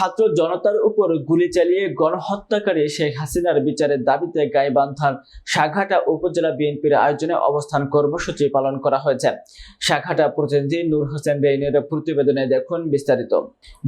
ছাত্র জনতার উপর গুলি চালিয়ে গণহত্যাকারী শেখ হাসিনার বিচারের দাবিতে গাইবান্ধার সাঘাটা উপজেলা বিএনপির আয়োজনে অবস্থান কর্মসূচি পালন করা হয়েছে। সাঘাটা প্রতিনিধি নূর হোসেন রেইনের প্রতিবেদনে দেখুন বিস্তারিত।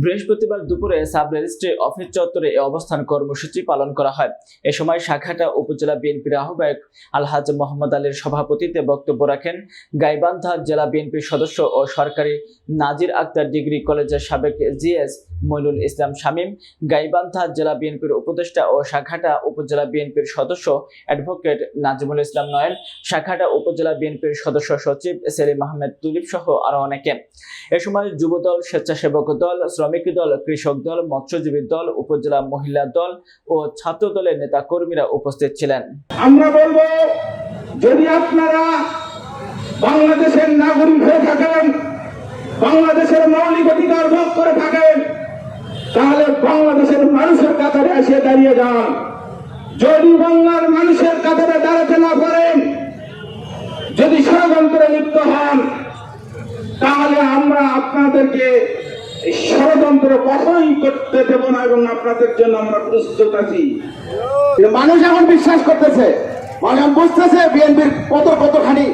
বৃহস্পতিবার দুপুরে সাব রেজিস্ট্রি অফিস চত্বরে এই অবস্থান কর্মসূচি পালন করা হয়। এ সময় সাঘাটা উপজেলা বিএনপির আহ্বায়ক আলহাজ মোহাম্মদ আলীর সভাপতিত্বে বক্তব্য রাখেন গাইবান্ধা জেলা বিএনপির সদস্য ও সরকারি নাজির আক্তার ডিগ্রি কলেজের সাবেক জিএস মইনুল ইসলাম শামীম, গাইবান্ধা জেলা বিএনপির উপদেষ্টা ও শাখাটা উপজেলা বিএনপির সদস্য অ্যাডভোকেট নাজিমুল ইসলাম নয়ন শাখাটা উপজেলা বিএনপির সদস্য সচিব সেলিম আহমেদ তুলিপ সহ আরও অনেকে। এ সময় যুবদল, স্বেচ্ছাসেবক দল, শ্রমিক দল, কৃষক দল, মৎস্যজীবী দল, উপজেলা মহিলা দল ও ছাত্র দলের নেতা কর্মীরা উপস্থিত ছিলেন। আমরা বলব, যদি আপনারা বাংলাদেশের নাগরিক হয়ে থাকেন, বাংলাদেশের মৌলিক অধিকার ভোগ করে থাকেন তাহলে বাংলাদেশের মানুষের কাতারে এসে দাঁড়িয়ে যান। যদি বাংলার মানুষের কাতারে দাঁড়াতে না পারেন যদি ষড়যন্ত্রে লিপ্ত হন তাহলে আমরা আপনাদেরকে ষড়যন্ত্র কখনোই করতে দেব না এবং আপনাদের জন্য আমরা প্রস্তুত আছি। মানুষ এখন বিশ্বাস করতেছে মানুষ এখন বুঝতেছে বিএনপির কত কতখানি।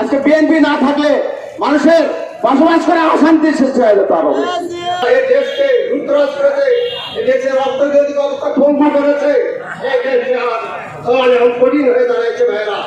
আজকে বিএনপি না থাকলে মানুষের বসবাস করে অশান্তি সৃষ্টি হয়ে যেত আরও দেশের অর্থনৈতিক অবস্থা ভঙ্গ করেছে। কঠিন হয়ে দাঁড়াইছে ভাইরা